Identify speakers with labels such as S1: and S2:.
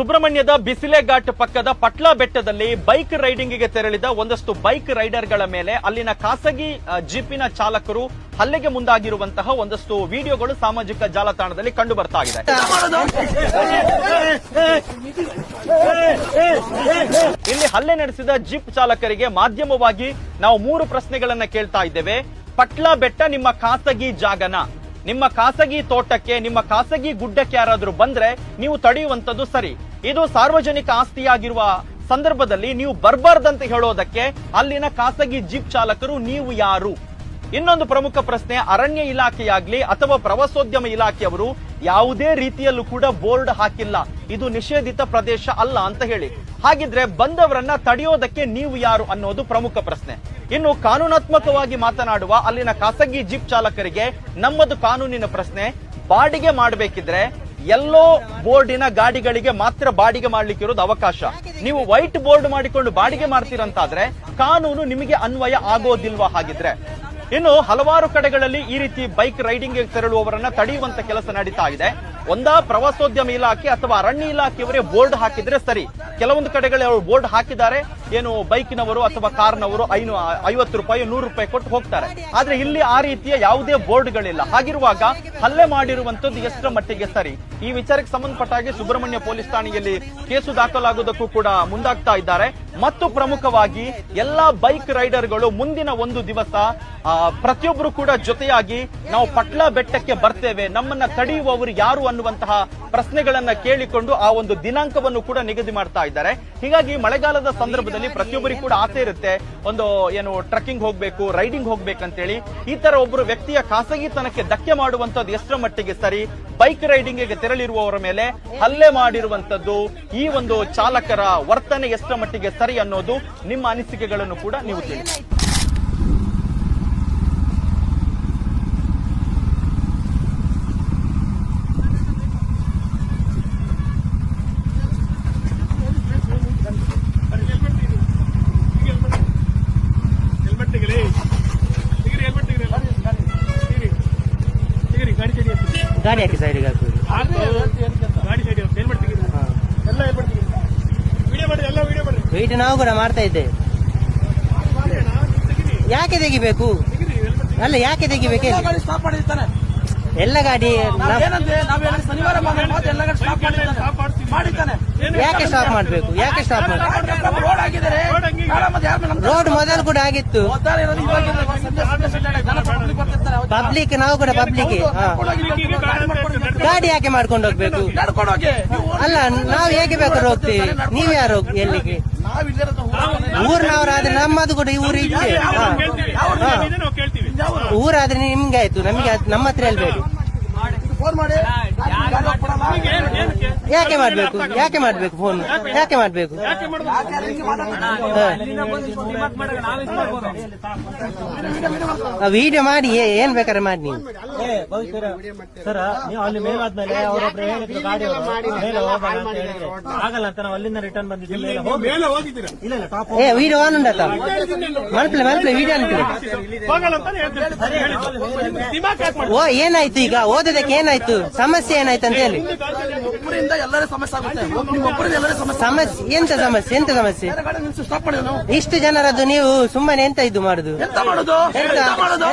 S1: ಸುಬ್ರಹ್ಮಣ್ಯದ ಬಿಸಿಲೆ ಘಾಟ್ ಪಕ್ಕದ ಪಟ್ಲ ಬೆಟ್ಟದಲ್ಲಿ ಬೈಕ್ ರೈಡಿಂಗ್ಗೆ ತೆರಳಿದ ಒಂದಷ್ಟು ಬೈಕ್ ರೈಡರ್ಗಳ ಮೇಲೆ ಅಲ್ಲಿನ ಖಾಸಗಿ ಜೀಪಿನ ಚಾಲಕರು ಹಲ್ಲೆಗೆ ಮುಂದಾಗಿರುವಂತಹ ಒಂದಷ್ಟು ವಿಡಿಯೋಗಳು ಸಾಮಾಜಿಕ ಜಾಲತಾಣದಲ್ಲಿ ಕಂಡು ಬರ್ತಾ ಇದೆ ಇಲ್ಲಿ ಹಲ್ಲೆ ನಡೆಸಿದ ಜೀಪ್ ಚಾಲಕರಿಗೆ ಮಾಧ್ಯಮವಾಗಿ ನಾವು ಮೂರು ಪ್ರಶ್ನೆಗಳನ್ನ ಕೇಳ್ತಾ ಇದ್ದೇವೆ. ಪಟ್ಲ ಬೆಟ್ಟ ನಿಮ್ಮ ಖಾಸಗಿ ಜಾಗನ? ನಿಮ್ಮ ಖಾಸಗಿ ತೋಟಕ್ಕೆ, ನಿಮ್ಮ ಖಾಸಗಿ ಗುಡ್ಡಕ್ಕೆ ಯಾರಾದರೂ ಬಂದ್ರೆ ನೀವು ತಡೆಯುವಂತದ್ದು ಸರಿ. ಇದು ಸಾರ್ವಜನಿಕ ಆಸ್ತಿಯಾಗಿರುವ ಸಂದರ್ಭದಲ್ಲಿ ನೀವು ಬರ್ಬಾರ್ದಂತ ಹೇಳೋದಕ್ಕೆ ಅಲ್ಲಿನ ಖಾಸಗಿ ಜೀಪ್ ಚಾಲಕರು ನೀವು ಯಾರು? ಇನ್ನೊಂದು ಪ್ರಮುಖ ಪ್ರಶ್ನೆ, ಅರಣ್ಯ ಇಲಾಖೆಯಾಗ್ಲಿ ಅಥವಾ ಪ್ರವಾಸೋದ್ಯಮ ಇಲಾಖೆಯವರು ಯಾವುದೇ ರೀತಿಯಲ್ಲೂ ಕೂಡ ಬೋರ್ಡ್ ಹಾಕಿಲ್ಲ. ಇದು ನಿಷೇಧಿತ ಪ್ರದೇಶ ಅಲ್ಲ ಅಂತ ಹೇಳಿ. ಹಾಗಿದ್ರೆ ಬಂದವರನ್ನ ತಡೆಯೋದಕ್ಕೆ ನೀವು ಯಾರು ಅನ್ನೋದು ಪ್ರಮುಖ ಪ್ರಶ್ನೆ. ಇನ್ನು ಕಾನೂನಾತ್ಮಕವಾಗಿ ಮಾತನಾಡುವ ಅಲ್ಲಿನ ಖಾಸಗಿ ಜೀಪ್ ಚಾಲಕರಿಗೆ ನಮ್ಮದು ಕಾನೂನಿನ ಪ್ರಶ್ನೆ, ಬಾಡಿಗೆ ಮಾಡಬೇಕಿದ್ರೆ ಎಲ್ಲೋ ಬೋರ್ಡಿನ ಗಾಡಿಗಳಿಗೆ ಮಾತ್ರ ಬಾಡಿಗೆ ಮಾಡ್ಲಿಕ್ಕೆ ಇರೋದು ಅವಕಾಶ. ನೀವು ವೈಟ್ ಬೋರ್ಡ್ ಮಾಡಿಕೊಂಡು ಬಾಡಿಗೆ ಮಾಡ್ತೀರಂತಾದ್ರೆ ಕಾನೂನು ನಿಮಗೆ ಅನ್ವಯ ಆಗೋದಿಲ್ವಾ ಹಾಗಿದ್ರೆ. ಇನ್ನು ಹಲವಾರು ಕಡೆಗಳಲ್ಲಿ ಈ ರೀತಿ ಬೈಕ್ ರೈಡಿಂಗ್ ತೆರಳುವವರನ್ನ ತಡೆಯುವಂತ ಕೆಲಸ ನಡೀತಾ ಇದೆ. ಒಂದಾ ಪ್ರವಾಸೋದ್ಯಮ ಇಲಾಖೆ ಅಥವಾ ಅರಣ್ಯ ಇಲಾಖೆಯವರೇ ಬೋರ್ಡ್ ಹಾಕಿದ್ರೆ ಸರಿ. ಕೆಲವೊಂದು ಕಡೆಗಳಲ್ಲಿ ಅವರು ಬೋರ್ಡ್ ಹಾಕಿದ್ದಾರೆ. ಏನು ಬೈಕ್ನವರು ಅಥವಾ ಕಾರ್ನವರು ಐನು, ಐವತ್ತು ರೂಪಾಯಿ, ನೂರು ರೂಪಾಯಿ ಕೊಟ್ಟು ಹೋಗ್ತಾರೆ. ಆದ್ರೆ ಇಲ್ಲಿ ಆ ರೀತಿಯ ಯಾವುದೇ ಬೋರ್ಡ್ಗಳಿಲ್ಲ. ಹಾಗಿರುವಾಗ ಹಲ್ಲೆ ಮಾಡಿರುವಂತದ್ದು ಎಷ್ಟರ ಮಟ್ಟಿಗೆ ಸರಿ? ಈ ವಿಚಾರಕ್ಕೆ ಸಂಬಂಧಪಟ್ಟ ಹಾಗೆ ಸುಬ್ರಹ್ಮಣ್ಯ ಪೊಲೀಸ್ ಠಾಣೆಯಲ್ಲಿ ಕೇಸು ದಾಖಲಾಗುವುದಕ್ಕೂ ಕೂಡ ಮುಂದಾಗ್ತಾ ಇದ್ದಾರೆ. ಮತ್ತು ಪ್ರಮುಖವಾಗಿ ಎಲ್ಲಾ ಬೈಕ್ ರೈಡರ್ಗಳು ಮುಂದಿನ ಒಂದು ದಿವಸ ಪ್ರತಿಯೊಬ್ಬರು ಕೂಡ ಜೊತೆಯಾಗಿ ನಾವು ಪಟ್ಲ ಬೆಟ್ಟಕ್ಕೆ ಬರ್ತೇವೆ. ನಮ್ಮನ್ನ ತಡೆಯುವವರು ಯಾರು ಅನ್ನುವಂತಹ ಪ್ರಶ್ನೆಗಳನ್ನ ಕೇಳಿಕೊಂಡು ಆ ಒಂದು ದಿನಾಂಕವನ್ನು ಕೂಡ ನಿಗದಿ ಮಾಡ್ತಾ ಇದ್ದಾರೆ. ಹೀಗಾಗಿ ಮಳೆಗಾಲದ ಸಂದರ್ಭದಲ್ಲಿ ಪ್ರತಿಯೊಬ್ಬರಿಗೂ ಕೂಡ ಆಸೆ ಇರುತ್ತೆ. ಒಂದು ಏನು ಟ್ರಕ್ಕಿಂಗ್ ಹೋಗ್ಬೇಕು, ರೈಡಿಂಗ್ ಹೋಗ್ಬೇಕಂತೇಳಿ. ಈ ತರ ಒಬ್ಬರು ವ್ಯಕ್ತಿಯ ಖಾಸಗಿತನಕ್ಕೆ ಧಕ್ಕೆ ಮಾಡುವಂತದ್ದು ಎಷ್ಟರ ಮಟ್ಟಿಗೆ ಸರಿ? ಬೈಕ್ ರೈಡಿಂಗ್ಗೆ ತೆರಳಿರುವವರ ಮೇಲೆ ಹಲ್ಲೆ ಮಾಡಿರುವಂತದ್ದು ಈ ಒಂದು ಚಾಲಕರ ವರ್ತನೆ ಎಷ್ಟರ ಮಟ್ಟಿಗೆ ಸರಿ ಅನ್ನೋದು ನಿಮ್ಮ ಅನಿಸಿಕೆಗಳನ್ನು ಕೂಡ ನೀವು ತಿಳಿಸಿ.
S2: ಗಾಡಿ
S3: ಹಾಕಿ ಸೈಡಿಗೆ
S2: ತೆಗಿರಿ. ವಿಡಿಯೋ ಮಾಡ್ರಿ ಎಲ್ಲ ವಿಡಿಯೋ ಮಾಡ್ರಿ.
S3: ವೆಯ್ಟ್ ನಾವು ಕೂಡ ಮಾಡ್ತಾ ಇದ್ದೇವೆ
S2: ಮಾಡಿ ತೆಗಿರಿ
S3: ಯಾಕೆ ತೆಗಿಬೇಕು? ಅಲ್ಲ ಯಾಕೆ ತೆಗಿಬೇಕು ಎಲ್ಲ ಗಾಡಿ ಯಾಕೆ ಸ್ಟಾಪ್ ಮಾಡಬೇಕು? ಯಾಕೆ ಸ್ಟಾಪ್ ಮಾಡ್ಬೇಕು?
S4: ರೋಡ್
S3: ಮೊದಲು ಕೂಡ ಆಗಿತ್ತು. ಪಬ್ಲಿಕ್ ನಾವು ಕೂಡ ಪಬ್ಲಿಕ್
S4: ಗಾಡಿ
S3: ಯಾಕೆ ಮಾಡ್ಕೊಂಡು ಹೋಗ್ಬೇಕು? ಅಲ್ಲ, ನಾವು ಹೇಗೆ ಬೇಕಾದ್ರೂ ಹೋಗ್ತೀವಿ. ನೀವ್ ಯಾರು ಹೋಗಿ ಎಲ್ಲಿಗೆ. ಊರ್ನವರಾದ್ರೆ ನಮ್ಮದು ಕೂಡ ಈ ಊರು
S2: ಕೇಳ್ತೀವಿ
S3: ಊರಾದ್ರೆ ನಿಮ್ಗೆ ಆಯ್ತು, ನಮಗೆ ನಮ್ಮ ಹತ್ರ ಹೇಳ್ಬೇಡಿ
S4: ಫೋನ್ ಮಾಡಿ ಗಾಡಿ ಹೋಗ್ಬಿಡಲ್ಲ.
S3: ಯಾಕೆ ಮಾಡ್ಬೇಕು? ಯಾಕೆ ಮಾಡ್ಬೇಕು ಫೋನ್ ಯಾಕೆ ಮಾಡ್ಬೇಕು? ವಿಡಿಯೋ ಮಾಡಿ ಏ- ಏನ್ ಬೇಕಾದ್ರೆ ಮಾಡಿ ನೀವು?
S5: ಸರ್ ನೀವು ಅಲ್ಲಿ ಮೇಲೆ ಆದ್ಮೇಲೆ ಅವರೊಬ್ರು ಹೇಳಿದ್ರು ಗಾಡಿ ಮೇಲೆ ಹೋಗಲ್ಲ ಅಂತ ಹೇಳಿದ್ರೆ. ಆಗಲ್ಲ ಅಂತ ನಾವು ಅಲ್ಲಿಂದ ರಿಟರ್ನ್ ಬಂದಿದ್ದೀವಿ ಮೇಲೆ
S2: ಹೋಗಿದ್ದೀರಾ?
S5: ಇಲ್ಲ ಇಲ್ಲ ಟಾಪ್
S3: ಏ ವಿಡಿಯೋ ಆನ್ ಉಂಟಾ ಮಲ್ಪಲೆ ಮಲ್ಪಲೆ ವಿಡಿಯೋ
S2: ಅಂತ
S3: ಓ ಏನಾಯ್ತು ಈಗ? ಓದೋದಕ್ಕೆ ಏನಾಯ್ತು? ಸಮಸ್ಯೆ ಏನಾಯ್ತು ಅಂತ ಹೇಳಿ.
S4: ಎಲ್ಲರೂ ಸಮಸ್ಯೆ ಆಗುತ್ತೆ ನಿಮ್ಮ ಒಬ್ಬರಿಂದ ಎಲ್ಲರೂ ಸಮಸ್ಯೆ
S3: ಸಮಸ್ಯೆ ಎಂತ ಸಮಸ್ಯೆ ಎಂತ ಸಮಸ್ಯೆ
S4: ಬೇರೆ ಗಾಡಿ ನಿಲ್ಸಿ ಸ್ಟಾಪ್ ಮಾಡಿದ್ರು ನಾವು
S3: ಇಷ್ಟು ಜನರದ್ದು ನೀವು ಸುಮ್ಮನೆ ಎಂತ ಇದು ಮಾಡುದು
S4: ಎಂತ ಮಾಡೋದು
S3: ಎಂತ?
S4: ಎಂತ ಮಾಡೋದು